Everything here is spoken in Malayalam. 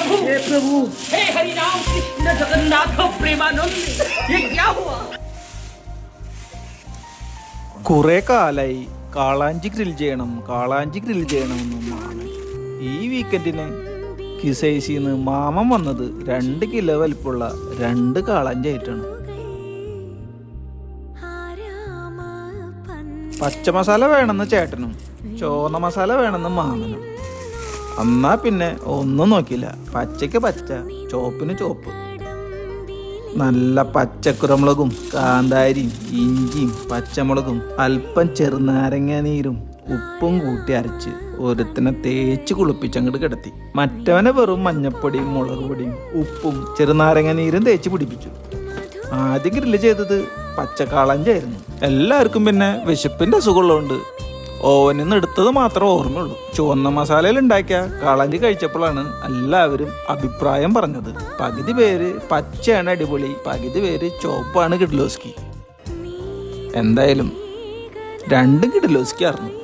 हे प्रभु हे हरि राम कृष्ण जगन्नाथ प्रेमानंद ये क्या हुआ കുറെ കാലായി കാളാഞ്ചി ഗ്രിൽ ചെയ്യണം കാളാഞ്ചി ഗ്രിൽ ചെയ്യണമെന്നാണ് ഈ വീക്കെൻഡിന് കിസൈസിന്ന് മാമൻ വന്നത് രണ്ട് കിലോ വലിപ്പമുള്ള രണ്ട് കാളാഞ്ചി ആയിട്ടാണ് പച്ച മസാല വേണമെന്ന് ചേട്ടനും ചോന്ന മസാല വേണമെന്ന് മാമനും എന്നാ പിന്നെ ഒന്നും നോക്കിയില്ല. പച്ചയ്ക്ക് പച്ച ചോപ്പിന് ചോപ്പ് നല്ല പച്ചക്കുരമുളകും കാന്താരിയും ഇഞ്ചിയും പച്ചമുളകും അല്പം ചെറുനാരങ്ങ നീരും ഉപ്പും കൂട്ടി അരച്ച് ഒരുത്തിനെ തേച്ച് കുളിപ്പിച്ച് കുളിപ്പിച്ചങ്ങോട്ട് കിടത്തി. മറ്റവനെ വെറും മഞ്ഞപ്പൊടിയും മുളക് പൊടിയും ഉപ്പും ചെറുനാരങ്ങ നീരും തേച്ച് പിടിപ്പിച്ചു. ആദ്യം ഗ്രില്ല് ചെയ്തത് പച്ചക്കാളഞ്ചായിരുന്നു. എല്ലാവർക്കും പിന്നെ വിശപ്പിന്റെ അസുഖമുള്ളതുകൊണ്ട് ഓവനിൽ നിന്ന് എടുത്തത് മാത്രമേ ഓർമ്മയുള്ളൂ. ചുവന്ന മസാലയിൽ ഉണ്ടാക്കിയ കളഞ്ഞ് കഴിച്ചപ്പോഴാണ് എല്ലാവരും അഭിപ്രായം പറഞ്ഞത്. പകുതി പേര് പച്ചയാണ് അടിപൊളി പകുതി പേര് ചോപ്പാണ് കിഡ്ലോസ്കി. എന്തായാലും രണ്ടും കിഡ്ലോസ്കി ആയിരുന്നു.